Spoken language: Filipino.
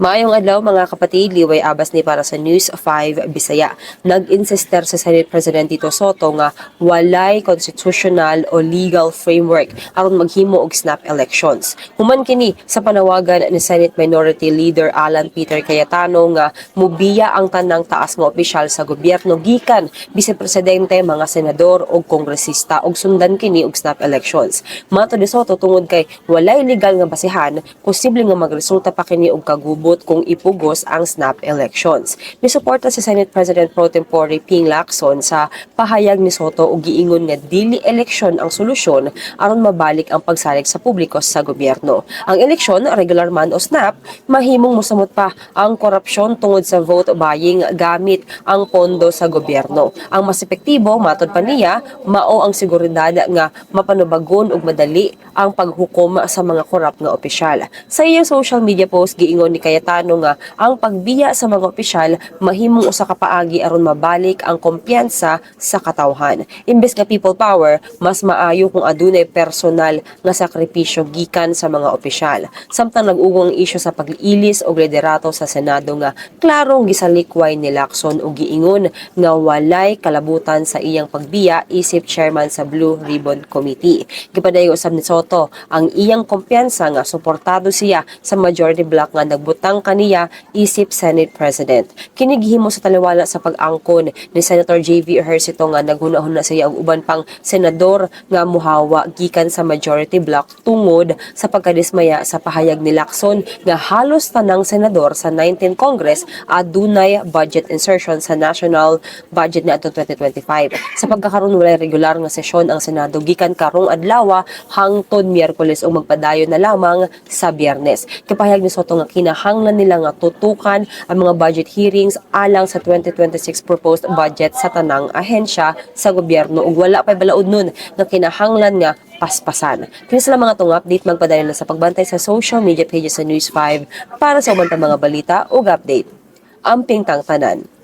Maayong adlaw mga kapatid, liway abas ni para sa News 5 Bisaya. Nag-insister sa Senate President Tito Soto nga walay constitutional o legal framework aron maghimo og snap elections. Human kini sa panawagan ni Senate Minority Leader Alan Peter Cayetano nga mubiya ang tanang taas nga opisyal sa gobyerno gikan Vice Presidente, mga senador o kongresista og sundan kini og snap elections. Mato ni Soto tungod kay walay legal nga basihan, posible nga magresulta pa kini og kagubot kung ipugos ang snap elections. Nisuporta si Senate President Pro Tempore Ping Lacson sa pahayag ni Soto og giingon nga dili eleksyon ang solusyon aron mabalik ang pagsalig sa publiko sa gobyerno. Ang eleksyon, regular man o snap, mahimong mosamot pa ang korupsyon tungod sa vote buying gamit ang pondo sa gobyerno. Ang mas epektibo, matod pa niya, mao ang seguridad nga mapanubagon ug madali ang paghukom sa mga korap nga opisyal. Sa iyang social media post giingon ni Cayetano nga ang pagbiya sa mga opisyal mahimong usa ka paagi aron mabalik ang kumpiyansa sa katawhan. Imbes nga people power, mas maayo kung adunay personal nga sakripisyo gikan sa mga opisyal. Samtang nag-ugong isyu sa pagliilis og liderato sa Senado nga klarong gisalikway ni Lacson og giingon nga walay kalabutan sa iyang pagbiya isip chairman sa Blue Ribbon Committee. Gipadayon usab ni Soto ang iyang kumpiyansa nga suportado siya sa majority bloc nga nagbutang kaniya isip Senate President. Kini gihimo sa taliwala sa pag-angkon ni Senator JV Ejercito nga naghunahuna siya og uban pang senador nga muhawa gikan sa majority bloc tungod sa pagkadismaya sa pahayag ni Lacson nga halos tanang senador sa 19th Congress adunay budget insertion sa national budget na 2025. Sa pagkakaroon walay regular nga sesyon ang Senado gikan karong adlaw hangtod Miyerkules o magpadayon na lamang sa Biyernes. Kapahayag ni Soto nga kinahanglan nila nga tutukan ang mga budget hearings alang sa 2026 proposed budget sa tanang ahensya sa gobyerno ug wala pay balaod nun nga kinahanglan nga paspasan. Kini sila mga tong update magpadayon na sa pagbantay sa social media pages sa News 5 para sa ubang mga balita ug update. Amping tang tanan.